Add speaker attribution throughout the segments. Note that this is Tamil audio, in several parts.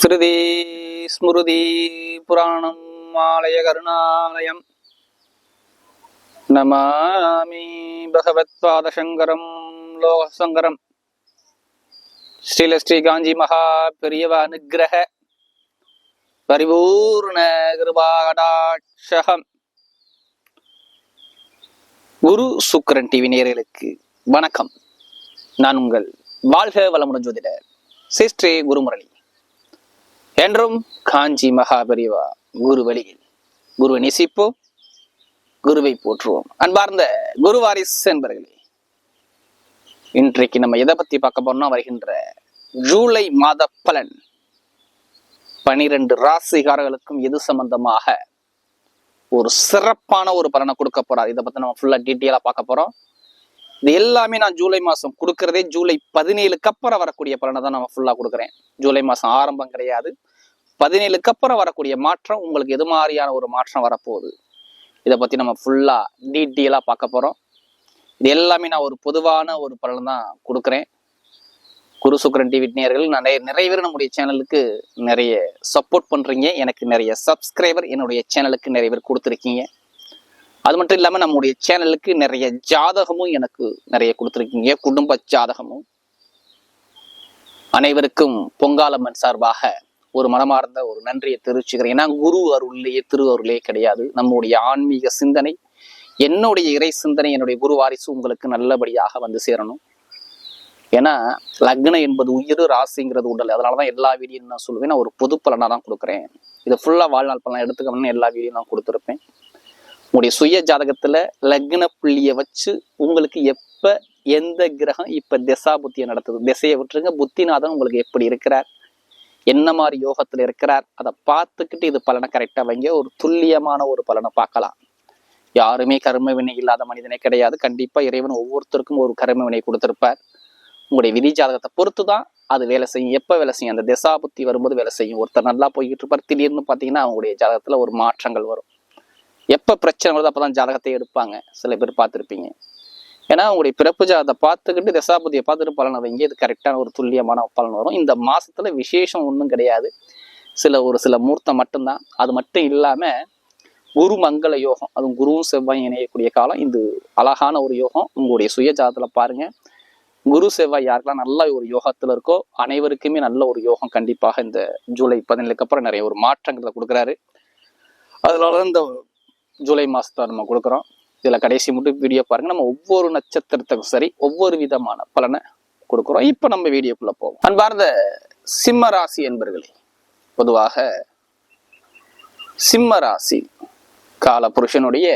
Speaker 1: ஸ்ருதி ஸ்மிருதி புராணம் ஆலய கருணாலயம். நமாமி பகவத்பாதசங்கரம் லோகசங்கரம். ஸ்ரீல ஸ்ரீ காஞ்சி மகா பெரியவ அனுகிரக பரிபூர்ண கிருபாகடாட்சகம். குரு சுக்கரன் டிவி நேயர்களுக்கு வணக்கம். நான் உங்கள் வாழ்க வளமுடன் ஜோதிடர் சிஸ்ரீ குருமுரளி. என்றும் காஞ்சி மகாபரிவா குரு வழியில் குருவை நேசிப்போம் குருவை போற்றுவோம். அன்பார்ந்த குரு வாரிஸ் என்பர்களே இன்றைக்கு நம்ம எதை பத்தி பார்க்க போறோம்னா வருகின்ற ஜூலை மாத பலன். பனிரெண்டு ராசிகாரர்களுக்கும் எது சம்பந்தமாக ஒரு சிறப்பான ஒரு பலனை கொடுக்க போறார்? இதை பத்தி நம்ம ஃபுல்லா டீட்டெயிலா பார்க்க போறோம். இது எல்லாமே நான் ஜூலை மாசம் கொடுக்கறதே ஜூலை பதினேழுக்கு அப்புறம் வரக்கூடிய பலனை தான் நம்ம ஃபுல்லா கொடுக்குறேன். ஜூலை மாசம் ஆரம்பம் கிடையாது. பதினேழுக்கு அப்புறம் வரக்கூடிய மாற்றம் உங்களுக்கு எது மாதிரியான ஒரு மாற்றம் வரப்போகுது? இதை பற்றி நம்ம ஃபுல்லாக டீட்டெயிலாக பார்க்க போகிறோம் இது எல்லாமே நான் ஒரு பொதுவான ஒரு பலன் தான் கொடுக்குறேன். குரு சுக்கரன் டிவி நேர்கள் நிறைய நிறைய பேர் நம்முடைய சேனலுக்கு நிறைய சப்போர்ட் பண்ணுறீங்க எனக்கு நிறைய சப்ஸ்கிரைபர் என்னுடைய சேனலுக்கு நிறைய பேர் கொடுத்துருக்கீங்க. அது மட்டும் இல்லாமல் நம்முடைய சேனலுக்கு நிறைய ஜாதகமும் எனக்கு நிறைய கொடுத்துருக்கீங்க. குடும்ப ஜாதகமும். அனைவருக்கும் பொங்காலம்மன் சார்பாக ஒரு மனமார்ந்த ஒரு நன்றியை தெரிவிச்சுக்கிறேன். ஏன்னா குரு அருள்லேயே திரு அருளே கிடையாது. நம்முடைய ஆன்மீக சிந்தனை என்னுடைய இறை சிந்தனை என்னுடைய குரு வாரிசு உங்களுக்கு நல்லபடியாக வந்து சேரணும். ஏன்னா லக்னம் என்பது உயிர் ராசிங்கிறது உடல். அதனாலதான் எல்லா வீடியும் நான் சொல்லுவேன். நான் ஒரு பொது பலனாக தான் கொடுக்குறேன். இதை ஃபுல்லாக வாழ்நாள் பலன் எடுத்துக்கணும்னு எல்லா வீடியும் நான் கொடுத்துருப்பேன். உங்களுடைய சுய ஜாதகத்தில் லக்ன புள்ளியை வச்சு உங்களுக்கு எப்போ எந்த கிரகம் இப்போ திசா புத்தியை நடத்துது? திசையை விட்டுருங்க. புத்திநாதன் உங்களுக்கு எப்படி இருக்கிறார்? என்ன மாதிரி யோகத்துல இருக்கிறார் அதை பார்த்துக்கிட்டு இது பலனை கரெக்டா வைங்க. ஒரு துல்லியமான ஒரு பலனை பார்க்கலாம். யாருமே கர்ம வினை இல்லாத மனிதனே கிடையாது. கண்டிப்பா இறைவன் ஒவ்வொருத்தருக்கும் ஒரு கர்ம வினை கொடுத்துருப்பார். உங்களுடைய விதி ஜாதகத்தை பொறுத்து தான் அது வேலை செய்யும். எப்ப வேலை செய்யும்? அந்த திசா புத்தி வரும்போது வேலை செய்யும். ஒருத்தர் நல்லா போய்கிட்டு இருப்பார். திடீர்னு பாத்தீங்கன்னா அவங்களுடைய ஜாதகத்தில் ஒரு மாற்றங்கள் வரும். எப்ப பிரச்சனை வருது அப்போ தான் ஜாதகத்தை எடுப்பாங்க. சில பேர் பார்த்துருப்பீங்க. ஏன்னா அவங்களுடைய பிறப்பு ஜாதத்தை பார்த்துக்கிட்டு தசாபதியை பார்த்துட்டு பலனை வைங்க இது கரெக்டான ஒரு துல்லியமான பலன் வரும். இந்த மாசத்துல விசேஷம் ஒன்றும் கிடையாது. சில ஒரு சில மூர்த்தம் மட்டும்தான். அது மட்டும் இல்லாம குரு மங்கள யோகம். அதுவும் குருவும் செவ்வாய் இணையக்கூடிய காலம். இது அழகான ஒரு யோகம். உங்களுடைய சுய ஜாதத்துல பாருங்க. குரு செவ்வாய் யாருக்கெல்லாம் நல்ல ஒரு யோகத்துல இருக்கோ அனைவருக்குமே நல்ல ஒரு யோகம் கண்டிப்பாக இந்த ஜூலை பதினேழுக்கு அப்புறம் நிறைய ஒரு மாற்றங்களை கொடுக்குறாரு. அதனால இந்த ஜூலை மாசத்தை நம்ம கொடுக்குறோம். இதுல கடைசி மட்டும் வீடியோ பாருங்க. நம்ம ஒவ்வொரு நட்சத்திரத்துக்கும் சரி ஒவ்வொரு விதமான பலனை கொடுக்குறோம். இப்ப நம்ம வீடியோக்குள்ள போவோம். அன்பார்ந்த சிம்ம ராசி என்பர்களே பொதுவாக சிம்ம ராசி கால புருஷனுடைய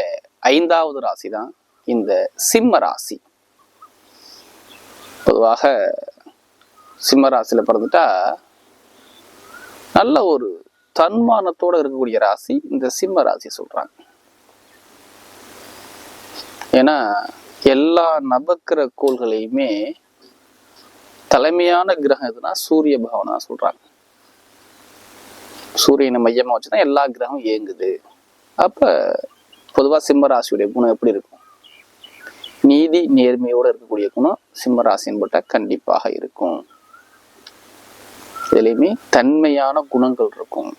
Speaker 1: ஐந்தாவது ராசி தான் இந்த சிம்ம ராசி. பொதுவாக சிம்ம ராசியில பிறந்துட்டா நல்ல ஒரு தன்மானத்தோட இருக்கக்கூடிய ராசி இந்த சிம்ம ராசி சொல்றாங்க. ஏன்னா எல்லா நபக்கிற கோள்களையுமே தலைமையான கிரகம் எதுனா சூரிய பகவானா சொல்றாங்க. சூரியனை மையமா வச்சுதான் எல்லா கிரகம் இயங்குது. அப்ப பொதுவா சிம்ம ராசியுடைய குணம் எப்படி இருக்கும்? நீதி நேர்மையோட இருக்கக்கூடிய குணம் சிம்ம ராசின்னு போட்டா கண்டிப்பாக இருக்கும். இதுலயுமே தன்மையான குணங்கள் இருக்கும்.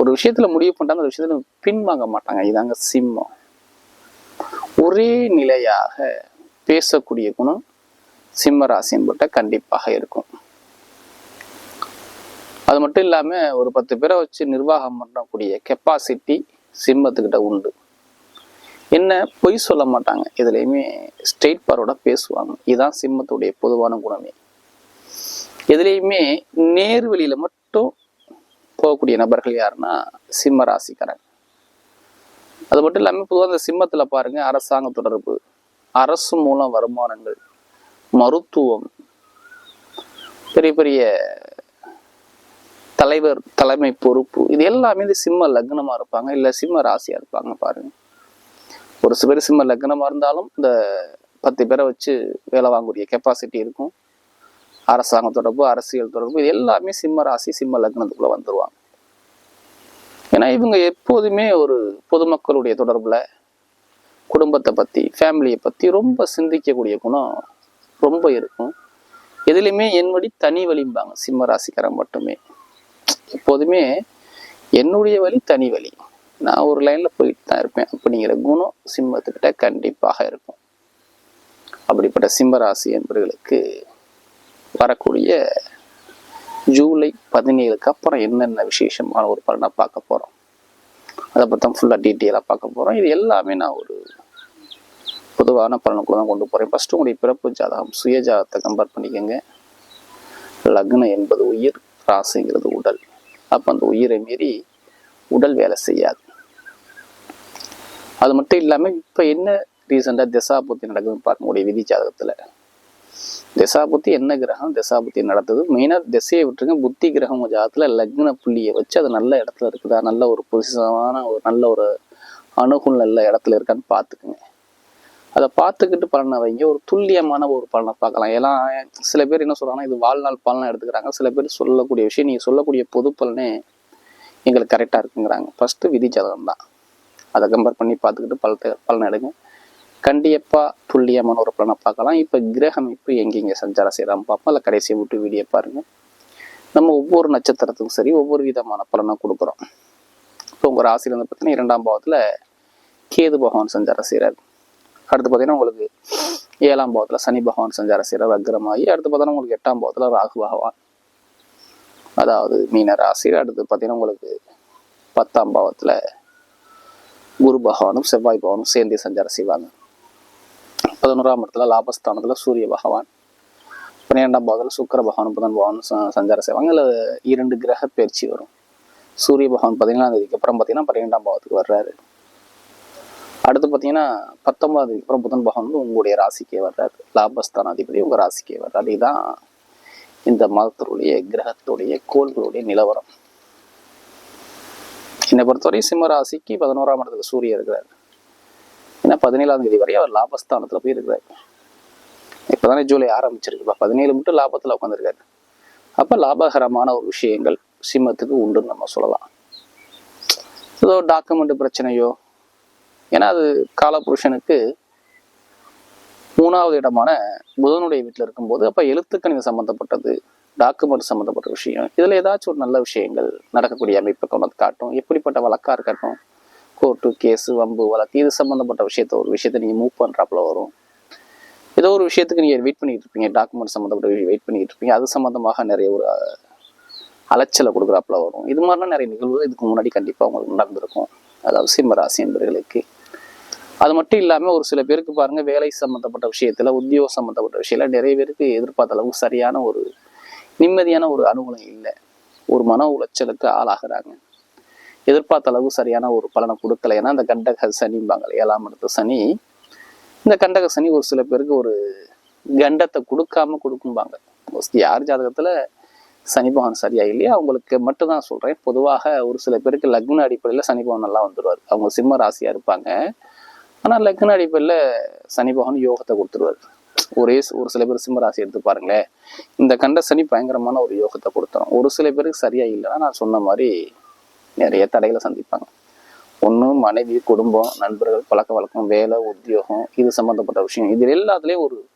Speaker 1: ஒரு விஷயத்துல முடிவு பண்ணிட்டாங்க அந்த விஷயத்துல பின்வாங்க மாட்டாங்க. இதாங்க சிம்மம். ஒரே நிலையாக பேசக்கூடிய குணம் சிம்ம கண்டிப்பாக இருக்கும். அது மட்டும் இல்லாமல் ஒரு பத்து பேரை வச்சு நிர்வாகம் பண்ணக்கூடிய கெப்பாசிட்டி சிம்மத்துக்கிட்ட உண்டு. என்ன? பொய் சொல்ல மாட்டாங்க. இதுலயுமே ஸ்ட்ரெயிட் பார்வோட பேசுவாங்க. இதுதான் சிம்மத்துடைய பொதுவான குணமே. எதுலேயுமே நேர்வழியில மட்டும் போகக்கூடிய நபர்கள் யாருன்னா சிம்ம ராசிக்காரங்க அது மட்டும் இல்லாமல் பொதுவாக இந்த சிம்மத்தில் பாருங்கள் அரசாங்க தொடர்பு அரசு மூலம் வருமானங்கள் மருத்துவம் பெரிய பெரிய தலைவர் தலைமை பொறுப்பு இது எல்லாமே இந்த சிம்ம லக்னமாக இருப்பாங்க இல்லை சிம்ம ராசியாக இருப்பாங்க பாருங்க. ஒரு சில பேர் சிம்ம லக்னமாக இருந்தாலும் இந்த பத்து பேரை வச்சு வேலை வாங்கக்கூடிய கெப்பாசிட்டி இருக்கும். அரசாங்க தொடர்பு அரசியல் தொடர்பு இது எல்லாமே சிம்ம ராசி சிம்ம லக்னத்துக்குள்ளே வந்துருவாங்க. ஏன்னா இவங்க எப்போதுமே ஒரு பொதுமக்களுடைய தொடர்பில் குடும்பத்தை பற்றி ஃபேமிலியை பற்றி ரொம்ப சிந்திக்கக்கூடிய குணம் ரொம்ப இருக்கும். எதுலேயுமே என்படி தனி வழிம்பாங்க. சிம்ம ராசிக்காரன் மட்டுமே. எப்போதுமே என்னுடைய வழி தனி வழி. நான் ஒரு லைனில் போயிட்டு தான் இருப்பேன். அப்படிங்கிற குணம் சிம்மத்துக்கிட்ட கண்டிப்பாக இருக்கும். அப்படிப்பட்ட சிம்மராசி என்பவர்களுக்கு வரக்கூடிய ஜூலை பதினேழுக்கு அப்புறம் என்னென்ன விசேஷமான ஒரு பலனை பார்க்க போகிறோம் அதை பற்றி தான் ஃபுல்லாக டீட்டெயிலாக பார்க்க போகிறோம் இது எல்லாமே நான் ஒரு பொதுவான பலனுக்குள்ள தான் கொண்டு போகிறேன் ஃபஸ்ட்டு உங்களுடைய பிறப்பு ஜாதகம் சுய ஜாதகத்தை கம்பேர் பண்ணிக்கோங்க. லக்னம் என்பது உயிர் ராசிங்கிறது உடல். அப்போ அந்த உயிரை மீறி உடல் வேலை செய்யாது. அது மட்டும் இல்லாமல் இப்போ என்ன ரீசெண்டாக திசாபுத்தி நடக்குதுன்னு பார்க்க முடியும் விதி ஜாதகத்தில். திசாபுத்தி என்ன கிரகம்? திசாபுத்தி நடத்துது மெயினாக திசையை விட்டுருங்க. புத்தி கிரகம் ஜாதத்தில் லக்ன புள்ளியை வச்சு அது நல்ல இடத்துல இருக்குதா? நல்ல ஒரு புரிசமான ஒரு நல்ல ஒரு அணுகுல் நல்ல இடத்துல இருக்கான்னு பார்த்துக்குங்க. அதை பார்த்துக்கிட்டு பலனை வைங்க. ஒரு துல்லியமான ஒரு பலனை பார்க்கலாம். ஏன்னா சில பேர் என்ன சொல்றாங்கன்னா இது வாழ்நாள் பலனை எடுத்துக்கிறாங்க. சில பேர் சொல்லக்கூடிய விஷயம் நீங்கள் சொல்லக்கூடிய பொது பலனே எங்களுக்கு கரெக்டாக இருக்குங்கிறாங்க. ஃபஸ்ட்டு விதி ஜாதகம் தான் அதை கம்பேர் பண்ணி பார்த்துக்கிட்டு பலத்தை பலனை எடுங்க. கண்டிப்பாக துல்லியமான ஒரு பலனை பார்க்கலாம். இப்போ கிரக அமைப்பு எங்கெங்க சஞ்சாரம் செய்யலாம் பார்ப்போம் இல்லை கடைசியை விட்டு வீடியோ பாருங்கள் நம்ம ஒவ்வொரு நட்சத்திரத்துக்கும் சரி ஒவ்வொரு விதமான பலனை கொடுக்குறோம். இப்போ உங்கள் ராசியில் வந்து பார்த்தீங்கன்னா இரண்டாம் பாவத்தில் கேது பகவான் சஞ்சாரம் செய்கிறார் அடுத்து பார்த்தீங்கன்னா உங்களுக்கு ஏழாம் பாவத்தில் சனி பகவான் சஞ்சாரம் செய்கிறார் வக்ரமாகி அடுத்து பார்த்தீங்கன்னா உங்களுக்கு எட்டாம் பாவத்தில் ராகு பகவான். அதாவது மீன ராசி. அடுத்து பார்த்தீங்கன்னா உங்களுக்கு பத்தாம் பாவத்தில் குரு பகவானும் செவ்வாய் பகவானும் சேர்ந்து சஞ்சாரம் செய்வாங்க. பதினோராம் இடத்துல லாபஸ்தானத்தில் சூரிய பகவான். பன்னிரெண்டாம் பாவத்தில் சுக்கர பகவான் புதன் பகவான் சஞ்சாரம் செய்வாங்க. இல்லை இரண்டு கிரக பயிற்சி வரும். சூரிய பகவான் பதினேழாம் தேதிக்கு அப்புறம் பார்த்தீங்கன்னா பன்னிரெண்டாம் பாவத்துக்கு வர்றாரு. அடுத்து பார்த்தீங்கன்னா பத்தொன்பதாம் தேதிக்கு அப்புறம் புதன் பகவான் வந்து உங்களுடைய ராசிக்கே வர்றாரு. லாபஸ்தான அதிபதி உங்கள் ராசிக்கே வர்றாரு. இதுதான் இந்த மதத்தினுடைய கிரகத்துடைய கோள்களுடைய நிலவரம். என்னை பொறுத்தவரை சிம்ம ராசிக்கு பதினோராம் இடத்துல சூரியன் இருக்கிறார். ஏன்னா பதினேழாம் தேதி வரை அவர் லாபஸ்தானத்துல போய் இருக்கிறார் இப்போதானே ஜூலை ஆரம்பிச்சிருக்கு. பதினேழு மட்டும் லாபத்தில் உட்காந்துருக்காரு அப்ப லாபகரமான ஒரு விஷயங்கள் சிம்மத்துக்கு உண்டுன்னு நம்ம சொல்லலாம். ஏதோ டாக்குமெண்ட் பிரச்சனையோ ஏன்னா அது காலபுருஷனுக்கு மூணாவது இடமான புதனுடைய வீட்டில் இருக்கும்போது அப்போ எழுத்துக்கணித சம்மந்தப்பட்டது டாக்குமெண்ட் சம்மந்தப்பட்ட விஷயம் இதில் ஏதாச்சும் ஒரு நல்ல விஷயங்கள் நடக்கக்கூடிய அமைப்பை கொண்டு வந்து காட்டும். எப்படிப்பட்ட வழக்காக இருக்கட்டும் கோர்ட்டு கேஸு வம்பு வழக்கு இது சம்மந்தப்பட்ட விஷயத்த ஒரு விஷயத்த நீங்கள் மூவ் பண்ணுறாப்புல வரும். ஏதோ ஒரு விஷயத்துக்கு நீங்கள் வெயிட் பண்ணிட்டு இருப்பீங்க டாக்குமெண்ட் சம்மந்தப்பட்ட வெயிட் பண்ணிட்டு இருப்பீங்க அது சம்மந்தமாக நிறைய ஒரு அலைச்சலை கொடுக்குறாப்புல வரும். இது மாதிரிலாம் நிறைய நிகழ்வுகள் இதுக்கு முன்னாடி கண்டிப்பாக உங்களுக்கு நடந்திருக்கும். அதாவது சிம்ம ராசி அது மட்டும் இல்லாமல் ஒரு சில பேருக்கு பாருங்க வேலை சம்மந்தப்பட்ட விஷயத்துல உத்தியோக சம்மந்தப்பட்ட விஷயத்துல நிறைய பேருக்கு எதிர்பார்த்த அளவுக்கு சரியான ஒரு நிம்மதியான ஒரு அனுகூலம் இல்லை. ஒரு மன உளைச்சலுக்கு ஆளாகிறாங்க. எதிர்பார்த்த அளவு சரியான ஒரு பலனை கொடுக்கல. ஏன்னா அந்த கண்டக சனிம்பாங்க ஏழாம் இடத்து சனி. இந்த கண்டக சனி ஒரு சில பேருக்கு ஒரு கண்டத்தை கொடுக்காம கொடுக்கும்பாங்க. Mostly யார் ஜாதகத்துல சனி பகவான் சரியா இல்லையா அவங்களுக்கு மட்டும்தான் சொல்றேன். பொதுவாக ஒரு சில பேருக்கு லக்ன அடிப்படையில் சனி பகவான் நல்லா வந்துடுவார் அவங்க சிம்ம ராசியா இருப்பாங்க. ஆனால் லக்ன அடிப்படையில் சனி பகவான் யோகத்தை கொடுத்துருவார். ஒரே ஒரு சில பேர் சிம்ம ராசி எடுத்து பாருங்களேன். இந்த கண்ட சனி பயங்கரமான ஒரு யோகத்தை கொடுத்துரும். ஒரு சில பேருக்கு சரியா இல்லைன்னா நான் சொன்ன மாதிரி நிறைய தடைகளை சந்திப்பாங்க. ஒன்று மனைவி குடும்பம் நண்பர்கள் பழக்க வழக்கம் வேலை உத்தியோகம் இது சம்மந்தப்பட்ட விஷயம். இது எல்லாத்துலேயும் ஒரு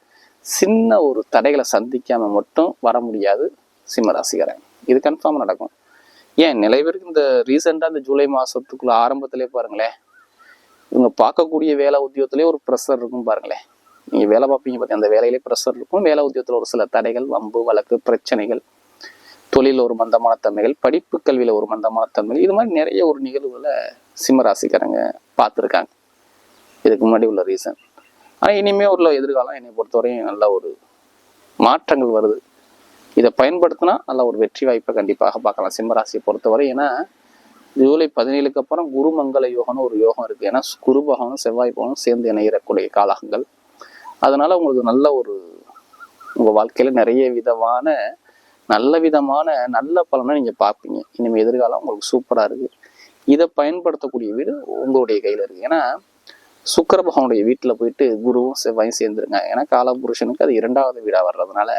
Speaker 1: சின்ன ஒரு தடைகளை சந்திக்காம மட்டும் வர முடியாது சிம்ம ராசிக்காரன் இது கன்ஃபார்ம் நடக்கும். ஏன்? நிறைய பேருக்கு இந்த ரீசெண்டாக இந்த ஜூலை மாதத்துக்குள்ள ஆரம்பத்திலே பாருங்களேன். இவங்க பார்க்கக்கூடிய வேலை உத்தியோகத்திலே ஒரு ப்ரெஷர் இருக்கும் பாருங்களேன். நீங்கள் வேலை பார்ப்பீங்க பார்த்தீங்க அந்த வேலையிலே ப்ரெஷர் இருக்கும். வேலை உத்தியோகத்தில் ஒரு சில தடைகள் வம்பு வழக்கு பிரச்சனைகள். தொழில் ஒரு மந்தமான தன்மைகள் படிப்பு கல்வியில் ஒரு மந்தமான தன்மைகள் இது மாதிரி நிறைய ஒரு நிகழ்வுகளை சிம்மராசிக்காரங்க பார்த்துருக்காங்க. இதுக்கு முன்னாடி உள்ள ரீசன். ஆனால் இனிமேல் உள்ள எதிர்காலம் என்னை பொறுத்தவரையும் நல்ல ஒரு மாற்றங்கள் வருது. இதை பயன்படுத்தினா நல்ல ஒரு வெற்றி வாய்ப்பை கண்டிப்பாக பார்க்கலாம் சிம்மராசியை பொறுத்தவரை. ஏன்னா ஜூலை பதினேழுக்கு அப்புறம் குருமங்கல யோகம்னு ஒரு யோகம் இருக்குது ஏன்னா குரு பகவானும் செவ்வாய் பகவானும் சேர்ந்து இணையிறக்கூடிய காலங்கள் அதனால உங்களுக்கு நல்ல ஒரு உங்கள் வாழ்க்கையில் நிறைய விதமான நல்ல விதமான நல்ல பலனை நீங்க பார்ப்பீங்க. இனிமேல் எதிர்காலம் உங்களுக்கு சூப்பரா இருக்கு. இதை பயன்படுத்தக்கூடிய வீடு உங்களுடைய கையில இருக்கு. ஏன்னா சுக்கர பகவானுடைய வீட்டுல போயிட்டு குருவும் செவ்வாயும் சேர்ந்துருங்க. ஏன்னா காலபுருஷனுக்கு அது இரண்டாவது வீடா வர்றதுனால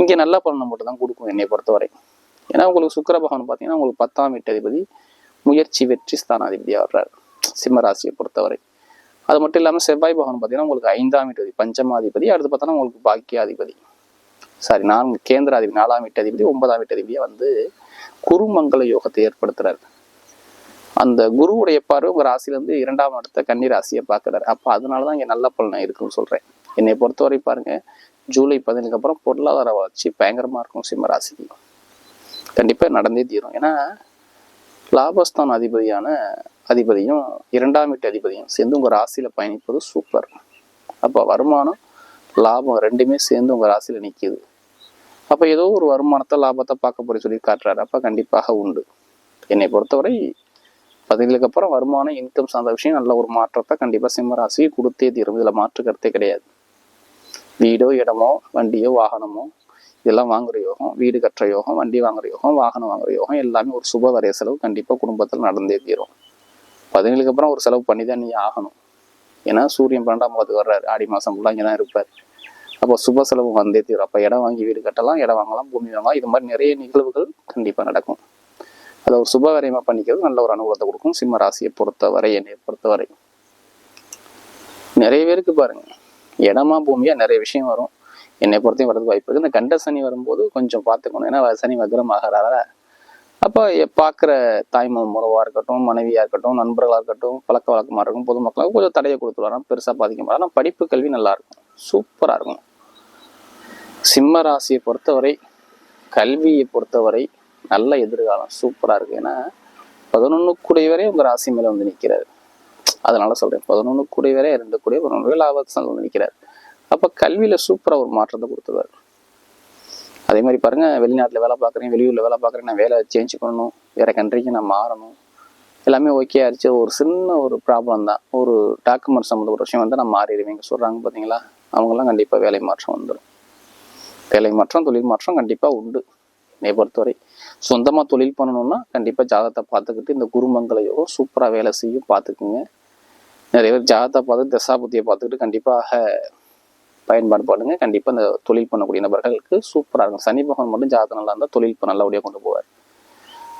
Speaker 1: இங்க நல்ல பலனை மட்டும் தான் கொடுக்கும் என்னை பொறுத்தவரை. ஏன்னா உங்களுக்கு சுக்கர பகவான் பார்த்தீங்கன்னா உங்களுக்கு பத்தாம் வீட்டு அதிபதி முயற்சி வெற்றி ஸ்தானாதிபதியா வர்றாரு. சிம்மராசியை பொறுத்தவரை. அது மட்டும் இல்லாமல் செவ்வாய் பகவான் பார்த்தீங்கன்னா உங்களுக்கு ஐந்தாம் வீட்டு பஞ்சமாதிபதி அடுத்து பார்த்தோன்னா உங்களுக்கு பாக்கியாதிபதி. சாரி நான் கேந்திர அதிபதி நாலாம் வீட்டு அதிபதி ஒன்பதாம் வீட்டு அதிபதியை வந்து குருமங்கள யோகத்தை ஏற்படுத்துறாரு. அந்த குருவுடைய பார்வை உங்கள் ராசியில இரண்டாம் இடத்த கன்னி ராசியை அப்போ அதனால தான் இங்கே நல்ல பலன் இருக்குன்னு சொல்கிறேன் என்னை பொறுத்தவரை பாருங்க ஜூலை பதினேழுக்கு அப்புறம் பொருளாதார வளர்ச்சி பயங்கரமாக இருக்கும் சிம்ம ராசிக்கு. கண்டிப்பாக நடந்தே தீரும். ஏன்னா லாபஸ்தான் அதிபதியான அதிபதியும் இரண்டாம் வீட்டு அதிபதியும் சேர்ந்து உங்கள் ராசியில் பயணிப்பது சூப்பர் அப்போ வருமானம் லாபம் ரெண்டுமே சேர்ந்து உங்கள் ராசியில் நிற்கிது அப்போ ஏதோ ஒரு வருமானத்தை லாபத்தை பார்க்க போய் சொல்லி காட்டுறாரு. அப்போ கண்டிப்பாக உண்டு. என்னை பொறுத்தவரை பதினேழுக்கு அப்புறம் வருமானம் இன்கம் சார்ந்த விஷயம் நல்ல ஒரு மாற்றத்தை கண்டிப்பாக சிம்மராசி கொடுத்தே தீரும். இதில் மாற்று கருத்தே கிடையாது. வீடோ இடமோ வண்டியோ வாகனமோ இதெல்லாம் வாங்குற யோகம் வீடு கட்டுற யோகம் வண்டி வாங்குற யோகம் வாகனம் வாங்குற யோகம் எல்லாமே ஒரு சுப வரைய செலவு கண்டிப்பாக குடும்பத்தில் நடந்தே தீரும். பதினேழுக்கு அப்புறம் ஒரு செலவு பண்ணி தான் நீ ஆகணும். ஏன்னா சூரியன் பன்னெண்டாம் பாவத்துக்கு வர்றாரு. ஆடி மாதம் ஃபுல்லாக இங்கே தான் இருப்பார். அப்போ சுப செலவு வந்தே தீரும். அப்போ இடம் வாங்கி வீடு கட்டலாம் இடம் வாங்கலாம் பூமி வாங்கலாம். இது மாதிரி நிறைய நிகழ்வுகள் கண்டிப்பாக நடக்கும். அதை ஒரு சுப வரையமாக பண்ணிக்கிறது நல்ல ஒரு அனுகூலத்தை கொடுக்கும். சிம்ம ராசியை பொறுத்தவரை என்னை பொறுத்தவரை. நிறைய பேருக்கு பாருங்க இடமா பூமியா நிறைய விஷயம் வரும். என்னை பொறுத்தையும் வரது வாய்ப்பு இருக்கு. இந்த கண்ட சனி வரும்போது கொஞ்சம் பார்த்துக்கணும். ஏன்னா சனி வக்ரம் அப்போ பார்க்குற தாய்மாமன் முறவாக இருக்கட்டும் மனைவியாக இருக்கட்டும் நண்பர்களாக இருக்கட்டும் பழக்க வழக்கமாக இருக்கும் பொதுமக்களாக கொஞ்சம் தடையை கொடுத்துருவாங்க பெருசாக பாதிக்க மாட்டோம் ஆனால் படிப்பு கல்வி நல்லா இருக்கும். இருக்கும். சிம்ம ராசியை பொறுத்தவரை கல்வியை பொறுத்தவரை நல்ல எதிர்காலம் சூப்பராக இருக்குது ஏன்னா பதினொன்று கூடிய வரை உங்கள் ராசி மேலே வந்து நிற்கிறார் அதனால சொல்கிறேன் பதினொன்று கூடிய வரை ரெண்டு கூடிய பதினொன்று லாபத்தில் வந்து நிற்கிறார் அப்போ கல்வியில் சூப்பராக ஒரு மாற்றத்தை கொடுத்துருவாரு. அதே மாதிரி பாருங்க வெளிநாட்டில் வேலை பார்க்குறேன் வெளியூரில் வேலை பார்க்குறேன் நான் வேலை சேஞ்ச் பண்ணணும் வேறு கண்ட்ரிக்கு நான் மாறணும். எல்லாமே ஓகே ஆயிடுச்சு. ஒரு சின்ன ஒரு ப்ராப்ளம் தான். ஒரு டாக்குமெண்ட் சம்மந்த ஒரு விஷயம் வந்து நான் மாறிடுவேன். சொல்கிறாங்க பார்த்தீங்களா அவங்கெல்லாம் கண்டிப்பாக வேலை மாற்றம் வந்துடும் வேலை மாற்றம் தொழில் மாற்றம் கண்டிப்பாக உண்டு. என்னை பொறுத்தவரை. சொந்தமாக தொழில் பண்ணணும்னா கண்டிப்பாக ஜாதகத்தை பார்த்துக்கிட்டு இந்த குருமங்கள யோகம் வேலை செய்யும் பார்த்துக்குங்க. நிறைய பேர் ஜாதகத்தை பார்த்து தசாபுத்தியை பார்த்துக்கிட்டு கண்டிப்பாக பயன்பாடு பாடுங்க. கண்டிப்பாக இந்த தொழில் பண்ணக்கூடிய நபர்களுக்கு சூப்பராக இருக்கும். சனி பகவான் மட்டும் ஜாதகம் நல்லா இருந்தால் தொழில் இப்ப நல்லபடியா கொண்டு போவார்.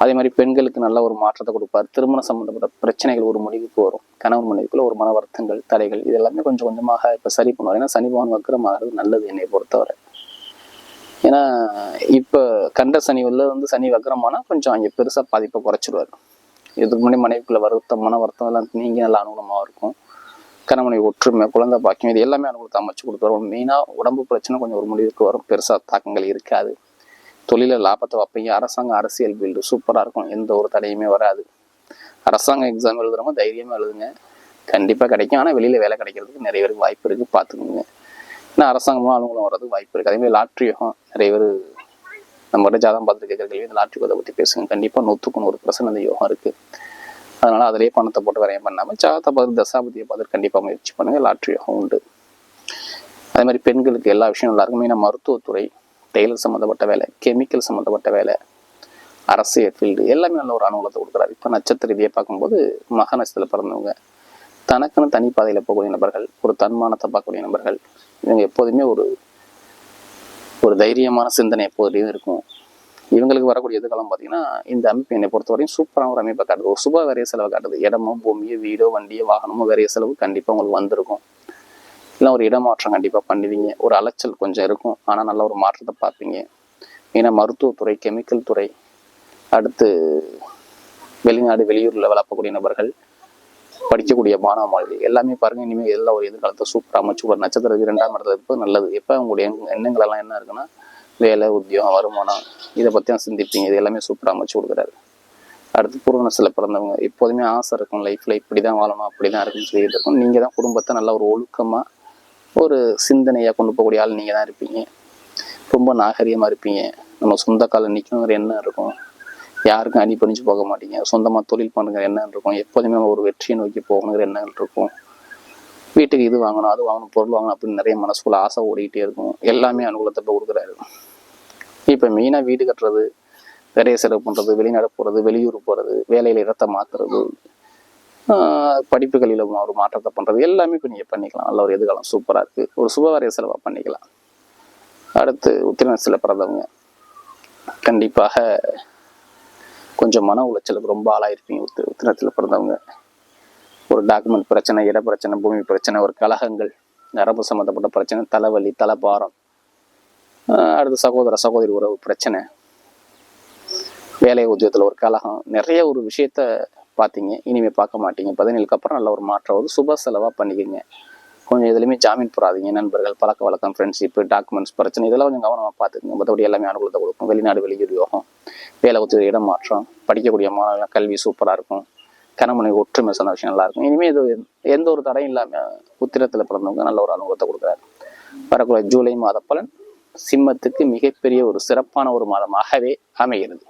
Speaker 1: அதே மாதிரி பெண்களுக்கு நல்ல ஒரு மாற்றத்தை கொடுப்பார். திருமண சம்பந்தப்பட்ட பிரச்சனைகள் ஒரு முடிவுக்கு வரும். கணவன் மனைவிக்குள்ள ஒரு மன வருத்தங்கள் தடைகள் இது எல்லாமே கொஞ்சம் கொஞ்சமாக இப்போ சரி பண்ணுவார். ஏன்னா சனி பகவான் வக்கரமாகிறது நல்லது என்னை பொறுத்தவரை. ஏன்னா இப்போ கண்ட சனி உள்ள வந்து சனி வக்கரமானா கொஞ்சம் அங்கே பெருசாக பாதிப்பை குறைச்சிடுவார் இதுக்கு முன்னாடி மனைவிக்குள்ள வருத்தம் மன வருத்தம் எல்லாம் நீங்க நல்ல அனுகூலமாக இருக்கும். கணவனை ஒற்றுமை குழந்தை பாக்கியம் இது எல்லாமே அனுகூலத்தை அமைச்சு கொடுத்துருவோம் மெயினாக உடம்பு பிரச்சனை கொஞ்சம் ஒரு முடிவுக்கு வரும். பெருசாக தாக்கங்கள் இருக்காது. தொழில லாபத்தை வைப்பீங்க. அரசாங்க அரசியல் பீல்டு சூப்பராக இருக்கும். எந்த ஒரு தடையுமே வராது. அரசாங்க எக்ஸாம் எழுதுறவங்க தைரியமாக எழுதுங்க. கண்டிப்பாக கிடைக்கும். ஆனால் வெளியில் வேலை கிடைக்கிறதுக்கு நிறைய பேருக்கு வாய்ப்பு இருக்குது பார்த்துக்கோங்க. ஏன்னா அரசாங்கமும் அலுவலகம் வர்றதுக்கு வாய்ப்பு இருக்குது அதே மாதிரி லாட்ரி யோகம் நிறைய பேர் நம்மகிட்ட ஜாதகம் பார்த்துட்டு கேட்குற கேள்வி இந்த லாட்ரி யோகத்தை பற்றி பேசுங்க. கண்டிப்பாக நூற்றுக்கு நூறு பர்சன்ட் அந்த யோகம் இருக்குது அதனால் அதிலேயே பணத்தை போட்டு வரையம் பண்ணாமல் ஜாதகத்தை பார்த்து தசாபதியை பார்த்து கண்டிப்பாக முயற்சி பண்ணுங்கள் லாட்ரி யோகம் உண்டு. அதே மாதிரி பெண்களுக்கு எல்லா விஷயம் எல்லாருக்குமே மெயினாக மருத்துவத்துறை டெய்லர் சம்மந்தப்பட்ட வேலை கெமிக்கல் சம்மந்தப்பட்ட வேலை அரசியல் ஃபீல்டு எல்லாமே நல்ல ஒரு அனுகூலத்தை கொடுக்குறாரு. இப்போ நட்சத்திர ரீதியாக பார்க்கும்போது மக நட்சத்திரத்தில் பிறந்தவங்க தனக்குன்னு தனிப்பாதையில் போகக்கூடிய நபர்கள் ஒரு தன்மானத்தை பார்க்கக்கூடிய நபர்கள் இவங்க எப்போதுமே ஒரு ஒரு தைரியமான சிந்தனை எப்போதுலேயும் இருக்கும். இவங்களுக்கு வரக்கூடிய எதிர்காலம் பார்த்தீங்கன்னா இந்த அமைப்பு என்னை பொறுத்தவரையும் சூப்பரான ஒரு அமைப்பை காட்டுது. ஒரு சுப வேறைய செலவு காட்டுது. இடமோ பூமியோ வீடோ வண்டியோ வாகனமோ வேறைய செலவு கண்டிப்பாக உங்களுக்கு வந்திருக்கும். இல்லை ஒரு இடமாற்றம் கண்டிப்பாக பண்ணுவீங்க. ஒரு அலைச்சல் கொஞ்சம் இருக்கும். ஆனால் நல்ல ஒரு மாற்றத்தை பார்ப்பீங்க. ஏன்னா மருத்துவத்துறை கெமிக்கல் துறை அடுத்து வெளிநாடு வெளியூரில் வேலை நபர்கள் படிக்கக்கூடிய மாணவ மாணவிகள் எல்லாமே பாருங்க இனிமேல் எல்லாம் ஒரு எதிர்காலத்தை சூப்பராக அமைச்சு ஒரு நட்சத்திரத்துக்கு இரண்டாம் இடத்துல இருப்பது நல்லது. எப்போ உங்களுடைய எண்ண- எண்ணங்கள் எல்லாம் என்ன இருக்குன்னா வேலை உத்தியோகம் வருமானம் இதை பற்றியும் சிந்திப்பீங்க. இது எல்லாமே சூப்பராக அமைச்சு கொடுக்குறாரு அடுத்து பூர்வனசில் பிறந்தவங்க. எப்போதுமே ஆசை இருக்கும் லைஃப்பில் இப்படி தான் வாழணும் அப்படி தான் இருக்குன்னு சொல்லிட்டு இருக்கும். நீங்கள் தான் குடும்பத்தை நல்ல ஒரு ஒழுக்கமாக ஒரு சிந்தனையாக கொண்டு போகக்கூடிய ஆள் நீங்கள் தான் இருப்பீங்க. ரொம்ப நாகரிகமாக இருப்பீங்க. நம்ம சொந்த காலில் நிற்கணுங்கிற எண்ணம் இருக்கும். யாருக்கும் அடி பணிஞ்சு போக மாட்டீங்க. சொந்தமாக தொழில் பண்ணுங்கிற எண்ணம் இருக்கும். எப்போதுமே நம்ம ஒரு வெற்றியை நோக்கி போகணுங்கிற எண்ணங்கள் இருக்கும். வீட்டுக்கு இது வாங்கணும் அது வாங்கணும் பொருள் வாங்கணும் அப்படின்னு நிறைய மனசுக்குள்ள ஆசை ஓடிக்கிட்டே இருக்கும். எல்லாமே அனுகூலத்தை இப்போ கொடுக்குறாரு. இப்போ மெயினாக வீடு கட்டுறது நிறைய செலவு பண்ணுறது வெளிநாடு போகிறது வெளியூர் போகிறது வேலையில் இடத்தை மாற்றுறது படிப்புகளில் ஒரு மாற்றத்தை பண்ணுறது எல்லாமே இப்போ நீங்கள் பண்ணிக்கலாம். நல்ல ஒரு எதிர்காலம் சூப்பராக இருக்குது ஒரு சுபகாரிய செலவாக பண்ணிக்கலாம். அடுத்து உத்திரநசில் பிறந்தவங்க. கண்டிப்பாக கொஞ்சம் மன உளைச்சலுக்கு ரொம்ப ஆளாயிருப்பீங்க. உத்து உத்திரத்தில் பிறந்தவங்க. ஒரு டாக்குமெண்ட் பிரச்சனை இட பிரச்சனை பூமி பிரச்சனை ஒரு கலகங்கள் நரம்பு சம்மந்தப்பட்ட பிரச்சனை தலைவலி தலைபாரம் அடுத்து சகோதர சகோதரி உறவு பிரச்சனை வேலை உத்தியோகத்தில் ஒரு கலகம் நிறைய ஒரு விஷயத்த பார்த்தீங்க இனிமேல் பார்க்க மாட்டீங்க. பதினேழுக்கு அப்புறம் நல்ல ஒரு மாற்றம் வரும் சுப செலவாக பண்ணிக்கோங்க. கொஞ்சம் எதுலையுமே ஜாமீன் போடாதீங்க. நண்பர்கள் பழக்க வழக்கம் ஃப்ரெண்ட்ஷிப்பு டாக்குமெண்ட்ஸ் பிரச்சனை இதெல்லாம் கொஞ்சம் கவனமாக பார்த்துக்குங்க மற்றபடி எல்லாமே அனுகூலத்தை கொடுக்கும். வெளிநாடு வெளியூர் யோகம். வேலை உத்தியோக இடம் மாற்றம் படிக்கக்கூடிய மாணவர்கள் கல்வி சூப்பராக இருக்கும் கணமனை ஒற்றுமை சொன்ன விஷயம் நல்லா இருக்கும் இனிமேல் இது எந்த ஒரு தடையும் இல்லாமல் உத்திரத்தில் பிறந்தவங்க நல்ல ஒரு அனுபவத்தை கொடுக்குறாரு. வரக்கூடிய ஜூலை மாத பலன் சிம்மத்துக்கு மிகப்பெரிய ஒரு சிறப்பான ஒரு மாதமாகவே அமைகிறது.